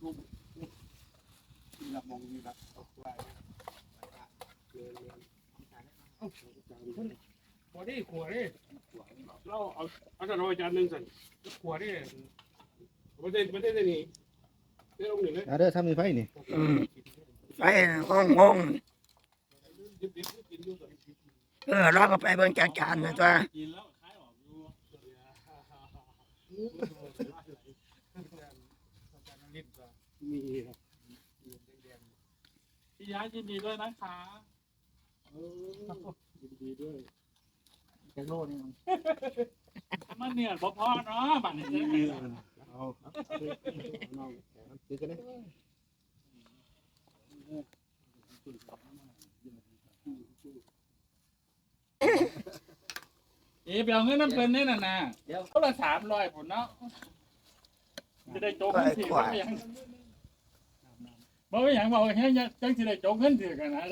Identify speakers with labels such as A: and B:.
A: ทุ่มนี่ละมองนี่ละตกไว้เรียนเรียนพอได้ขวดดิเราเอาเอาแต่เราอาจารย์หนึ่งสั่นขวดดิประเด็นประเด็นนี่เรื่องหนึ่งเลย
B: เอาเด้อทำมีไฟนี่
C: ไฟห้องงงเออเราก็ไปเบิ่งจานๆนนะตัว
D: กิ นแล้วคล้ายออกอยู่
A: มี
D: พี่ย้ายยินดีด้วยนะคะ
A: ดีด้วย
B: จักโลนี่
D: มันเนี่ยบ่พอเนาะบัดนี้เด้อ
A: เอาน้องคือกันเลย
D: เอ๋ไปเอาเงินน้ำเพิ่นนี่น่ะนะเดี๋ยวเขาละ300พุ่นเนาะ จะได้โจกเงินสิบ่เป็นหยังบ่เป็นหยังบ่เฮ็ดจังสิได้โจกเงินถือกันนะ